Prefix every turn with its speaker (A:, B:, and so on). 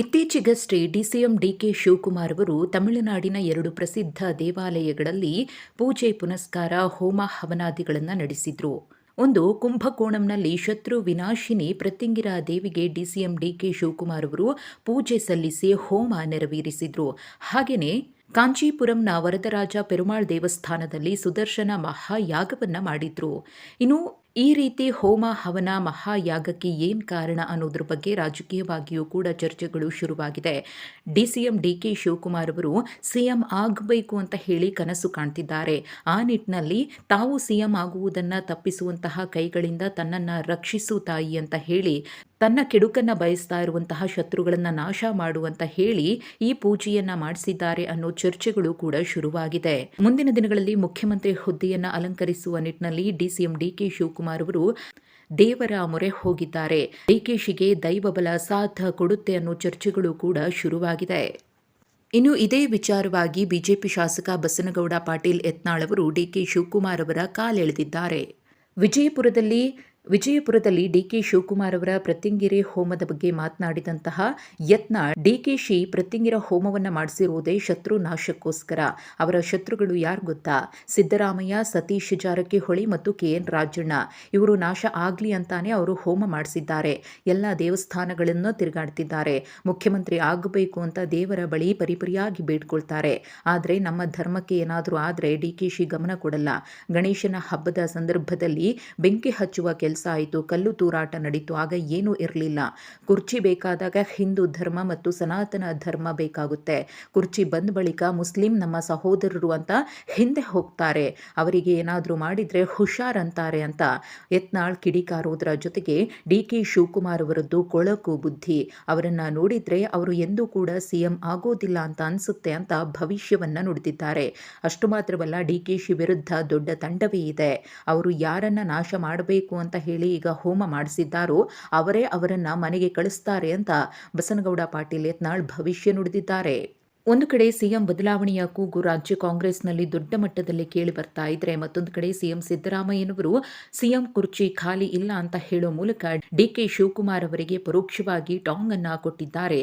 A: ಇತ್ತೀಚೆಗಷ್ಟೇ DCM DK Shivakumar ಅವರು ತಮಿಳುನಾಡಿನ ಎರಡು ಪ್ರಸಿದ್ಧ ದೇವಾಲಯಗಳಲ್ಲಿ ಪೂಜೆ ಪುನಸ್ಕಾರ, ಹೋಮ ಹವನಾದಿಗಳನ್ನು ನಡೆಸಿದ್ರು. ಒಂದು ಕುಂಭಕೋಣಂನಲ್ಲಿ ಶತ್ರು ವಿನಾಶಿನಿ ಪ್ರತ್ಯಂಗಿರ ದೇವಿಗೆ ಡಿಸಿಎಂ ಡಿಕೆ ಶಿವಕುಮಾರ್ ಅವರು ಪೂಜೆ ಸಲ್ಲಿಸಿ ಹೋಮ ನೆರವೇರಿಸಿದ್ರು. ಹಾಗೆಯೇ ಕಾಂಚೀಪುರಂನ ವರದರಾಜ ಪೆರುಮಾಳ್ ದೇವಸ್ಥಾನದಲ್ಲಿ ಸುದರ್ಶನ ಮಹಾಯಾಗವನ್ನು ಮಾಡಿದ್ರು. ಇನ್ನು ಈ ರೀತಿ ಹೋಮ, ಹವನ, ಮಹಾಯಾಗಕ್ಕೆ ಏನು ಕಾರಣ ಅನ್ನೋದ್ರ ಬಗ್ಗೆ ರಾಜಕೀಯವಾಗಿಯೂ ಕೂಡ ಚರ್ಚೆಗಳು ಶುರುವಾಗಿದೆ. D C M D K Shivakumar ಅವರು ಸಿಎಂ ಆಗಬೇಕು ಅಂತ ಹೇಳಿ ಕನಸು ಕಾಣ್ತಿದ್ದಾರೆ. ಆ ನಿಟ್ಟಿನಲ್ಲಿ ತಾವು ಸಿಎಂ ಆಗುವುದನ್ನು ತಪ್ಪಿಸುವಂತಹ ಕೈಗಳಿಂದ ತನ್ನನ್ನು ರಕ್ಷಿಸು ತಾಯಿ ಅಂತ ಹೇಳಿ, ತನ್ನ ಕೆಡುಕನ್ನು ಬಯಸ್ತಾ ಇರುವಂತಹ ಶತ್ರುಗಳನ್ನು ನಾಶ ಮಾಡುವಂತ ಹೇಳಿ ಈ ಪೂಜೆಯನ್ನ ಮಾಡಿಸಿದ್ದಾರೆ ಅನ್ನೋ ಚರ್ಚೆಗಳು ಕೂಡ ಶುರುವಾಗಿದೆ. ಮುಂದಿನ ದಿನಗಳಲ್ಲಿ ಮುಖ್ಯಮಂತ್ರಿ ಹುದ್ದೆಯನ್ನ ಅಲಂಕರಿಸುವ ನಿಟ್ಟಿನಲ್ಲಿ ಡಿಸಿಎಂ ಡಿಕೆ ಶಿವಕುಮಾರ್ ಅವರು ದೇವರ ಮೊರೆ ಹೋಗಿದ್ದಾರೆ. ಡಿಕೆಶಿಗೆ ದೈವಬಲ ಸಾಧ ಕೊಡುತ್ತೆ ಅನ್ನೋ ಚರ್ಚೆಗಳು ಕೂಡ ಶುರುವಾಗಿದೆ. ಇನ್ನು ಇದೇ ವಿಚಾರವಾಗಿ ಬಿಜೆಪಿ ಶಾಸಕ ಬಸನಗೌಡ ಪಾಟೀಲ್ ಯತ್ನಾಳ್ ಅವರು ಡಿಕೆ ಶಿವಕುಮಾರ್ ಅವರ ಕಾಲೆಳೆದಿದ್ದಾರೆ. ವಿಜಯಪುರದಲ್ಲಿ ವಿಜಯಪುರದಲ್ಲಿ ಡಿಕೆ ಶಿವಕುಮಾರ್ ಅವರ ಪ್ರತ್ಯಂಗಿರಿ ಹೋಮದ ಬಗ್ಗೆ ಮಾತನಾಡಿದಂತಹ ಯತ್ನ ಡಿಕೆಶಿ ಪ್ರತ್ಯಂಗಿರ ಹೋಮವನ್ನ ಮಾಡಿಸಿರುವುದೇ ಶತ್ರು ನಾಶಕ್ಕೋಸ್ಕರ. ಅವರ ಶತ್ರುಗಳು ಯಾರು ಗೊತ್ತಾ? ಸಿದ್ದರಾಮಯ್ಯ, ಸತೀಶ್ ಜಾರಕಿಹೊಳಿ ಮತ್ತು ಕೆ ಎನ್ ರಾಜಣ್ಣ. ಇವರು ನಾಶ ಆಗ್ಲಿ ಅಂತಾನೆ ಅವರು ಹೋಮ ಮಾಡಿಸಿದ್ದಾರೆ. ಎಲ್ಲ ದೇವಸ್ಥಾನಗಳನ್ನು ತಿರುಗಾಡ್ತಿದ್ದಾರೆ. ಮುಖ್ಯಮಂತ್ರಿ ಆಗಬೇಕು ಅಂತ ದೇವರ ಬಳಿ ಪರಿಪರಿಯಾಗಿ ಬೇಡ್ಕೊಳ್ತಾರೆ. ಆದರೆ ನಮ್ಮ ಧರ್ಮಕ್ಕೆ ಏನಾದರೂ ಆದರೆ ಡಿಕೆಶಿ ಗಮನ ಕೊಡಲ್ಲ. ಗಣೇಶನ ಹಬ್ಬದ ಸಂದರ್ಭದಲ್ಲಿ ಬೆಂಕಿ ಹಚ್ಚುವ ಕೆಲಸ ಕೆಲಸ ಆಯಿತು, ಕಲ್ಲು ತೂರಾಟ ನಡೀತು, ಆಗ ಏನೂ ಇರಲಿಲ್ಲ. ಕುರ್ಚಿ ಬೇಕಾದಾಗ ಹಿಂದೂ ಧರ್ಮ ಮತ್ತು ಸನಾತನ ಧರ್ಮ ಬೇಕಾಗುತ್ತೆ. ಕುರ್ಚಿ ಬಂದ ಬಳಿಕ ಮುಸ್ಲಿಂ ನಮ್ಮ ಸಹೋದರರು ಅಂತ ಹಿಂದೆ ಹೋಗ್ತಾರೆ. ಅವರಿಗೆ ಏನಾದರೂ ಮಾಡಿದರೆ ಹುಷಾರ್ ಅಂತಾರೆ ಅಂತ. ಯತ್ನಾಳ್ ಕಿಡಿಕಾರೋದ್ರ ಜೊತೆಗೆ ಡಿ ಕೆ ಶಿವಕುಮಾರ್ ಅವರದ್ದು ಕೊಳಕು ಬುದ್ಧಿ. ಅವರನ್ನು ನೋಡಿದ್ರೆ ಅವರು ಎಂದೂ ಕೂಡ ಸಿಎಂ ಆಗೋದಿಲ್ಲ ಅಂತ ಅನ್ಸುತ್ತೆ ಅಂತ ಭವಿಷ್ಯವನ್ನ ನುಡಿದಿದ್ದಾರೆ. ಅಷ್ಟು ಮಾತ್ರವಲ್ಲ, ಡಿ ಕೆ ಶಿ ವಿರುದ್ಧ ದೊಡ್ಡ ತಂಡವೇ ಇದೆ. ಅವರು ಯಾರನ್ನ ನಾಶ ಮಾಡಬೇಕು ಅಂತ ಹೇಳಿ ಈಗ ಹೋಮ ಮಾಡಿಸಿದ್ದಾರೋ ಅವರೇ ಅವರನ್ನ ಮನೆಗೆ ಕಳಿಸ್ತಾರೆ ಅಂತ ಬಸನಗೌಡ ಪಾಟೀಲ್ ಯತ್ನಾಳ್ ಭವಿಷ್ಯ ನುಡಿದಿದ್ದಾರೆ. ಒಂದು ಕಡೆ ಸಿಎಂ ಬದಲಾವಣೆಯ ಕೂಗು ರಾಜ್ಯ ಕಾಂಗ್ರೆಸ್ನಲ್ಲಿ ದೊಡ್ಡ ಮಟ್ಟದಲ್ಲಿ ಕೇಳಿ ಬರ್ತಾ ಇದ್ರೆ ಮತ್ತೊಂದು ಕಡೆ ಸಿಎಂ ಸಿದ್ದರಾಮಯ್ಯನವರು ಸಿಎಂ ಕುರ್ಚಿ ಖಾಲಿ ಇಲ್ಲ ಅಂತ ಹೇಳೋ ಮೂಲಕ ಡಿಕೆ ಶಿವಕುಮಾರ್ ಅವರಿಗೆ ಪರೋಕ್ಷವಾಗಿ ಟಾಂಗ್ ಅನ್ನ ಕೊಟ್ಟಿದ್ದಾರೆ.